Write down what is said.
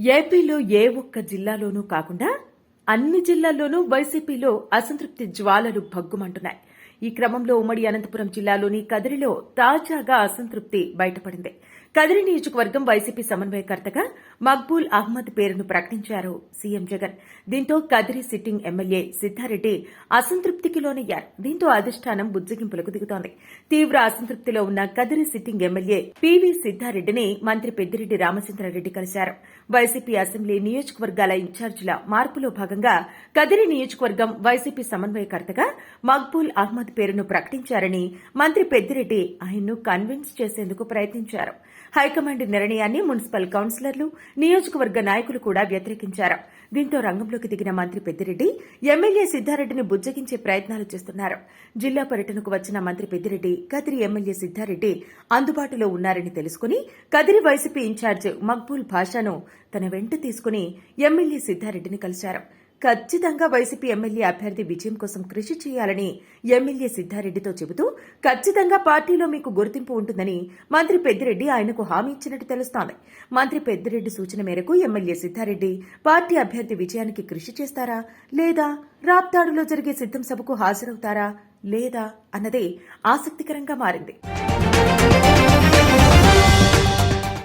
ఏపీలో ఏ ఒక్క జిల్లాలోనూ కాకుండా అన్ని జిల్లాల్లోనూ వైసీపీలో అసంతృప్తి జ్వాలలు భగ్గుమంటున్నాయి. ఈ క్రమంలో ఉమ్మడి అనంతపురం జిల్లాలోని కదిరిలో తాజాగా అసంతృప్తి బయటపడింది. కదిరి నియోజకవర్గం వైసీపీ సమన్వయకర్తగా మక్బూల్ అహ్మద్ పేరును ప్రకటించారు సీఎం జగన్. దీంతో కదిరి సిట్టింగ్ ఎమ్మెల్యే సిద్ధారెడ్డి అసంతృప్తికి లోనయ్యారు దీంతో అధిష్టానం బుజ్జగింపులకు దిగుతోంది. తీవ్ర అసంతృప్తిలో ఉన్న కదిరి సిట్టింగ్ ఎమ్మెల్యే పివి సిద్ధారెడ్డిని మంత్రి పెద్దిరెడ్డి రామచంద్రారెడ్డి కలిశారు. వైసీపీ అసెంబ్లీ నియోజకవర్గాల ఇన్ఛార్జీల మార్పులో భాగంగా కదిరి నియోజకవర్గం వైసీపీ సమన్వయకర్తగా మక్బూల్ అహ్మద్ పేరును ప్రకటించారని మంత్రి పెద్దిరెడ్డి ఆయన్ను కన్విన్స్ చేసేందుకు ప్రయత్నించారు. హైకమాండ్ నిర్ణయాన్ని మున్సిపల్ కౌన్సిలర్లు నియోజకవర్గ నాయకులు కూడా వ్యతిరేకించారు. దీంతో రంగంలోకి దిగిన మంత్రి పెద్దిరెడ్డి ఎమ్మెల్యే సిద్ధారెడ్డిని బుజ్జగించే ప్రయత్నాలు చేస్తున్నారు. జిల్లా పర్యటనకు వచ్చిన మంత్రి పెద్దిరెడ్డి కదిరి ఎమ్మెల్యే సిద్ధారెడ్డి అందుబాటులో ఉన్నారని తెలుసుకుని Kadiri YCP in charge Maqbool భాషాను తన వెంట తీసుకుని ఎమ్మెల్యే సిద్ధారెడ్డిని కలిశారు. ఖచ్చితంగా వైసీపీ ఎమ్మెల్యే అభ్యర్థి విజయం కోసం కృషి చేయాలని ఎమ్మెల్యే సిద్ధారెడ్డితో చెబుతూ ఖచ్చితంగా పార్టీలో మీకు గుర్తింపు ఉంటుందని మంత్రి పెద్దిరెడ్డి ఆయనకు హామీ ఇచ్చినట్టు తెలుస్తోంది. మంత్రి పెద్దిరెడ్డి సూచన మేరకు ఎమ్మెల్యే సిద్ధారెడ్డి పార్టీ అభ్యర్థి విజయానికి కృషి చేస్తారా లేదా రాప్తాడులో జరిగే సిద్ధం సభకు హాజరవుతారా లేదా అన్నదే ఆసక్తికరంగా మారింది.